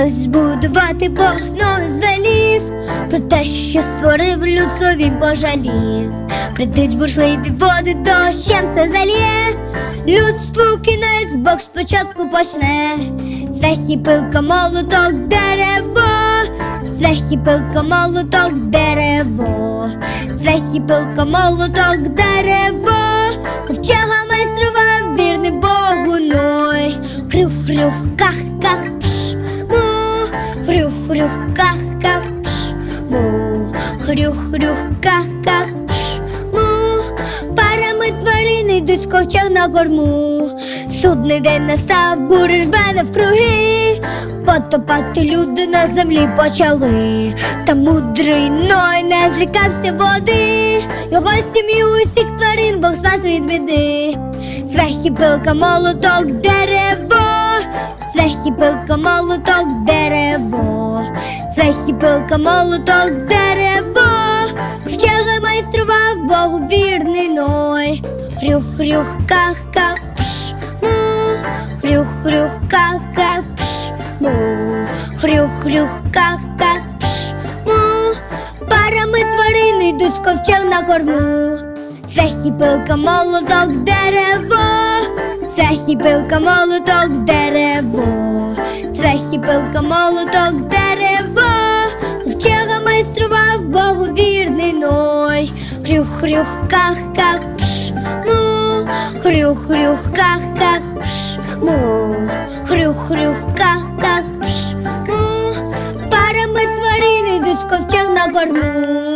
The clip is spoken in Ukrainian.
збудувати Бог мною звелів, про те, що створив людство, він пожалів. Прийдуть бурхливі води, дощем все залє. Людству кінець Бог спочатку почне. І пилка, молоток, дерево, і пилка, молоток, дерево, і пилка, молоток, дерево, ковчега майстрував вірний Богу ной. Хрюх-хрюх, ках-ках, пш, хрюх-хрюх, ках-ках, пш, му, хрюх-хрюх, ках-ках, пш, му, парами тварини йдуть з на корму. Судний день настав, бури рве навкруги, потопати люди на землі почали. Та мудрий Ной не злякався води, його сім'ю усіх тварин Бог спас від біди. І пилка, молоток, дерево, пилка, молоток, дерево, Цвях і пилка, молоток, дерево, Ковчега майстрував Богу вірний Ной. Хрюх-хрюх, ках-ках, пш, му, хрюх-хрюх, ках-ках, пш, му, хрюх-хрюх, ках-ках, пш, му, парами тварини йдуть з ковчег на корму. Цвях і пилка, молоток, дерево, і пилка, молоток, дерево, пилка, молоток, дерево, Ковчега майстрував Богу вірний Ной. Хрюх-хрюх, ках-ках, пш, му, хрюх-хрюх, ках-ках, пш, му, хрюх-хрюх, ках-ках, пш, му, парами тварини йдуть ковчег на корму.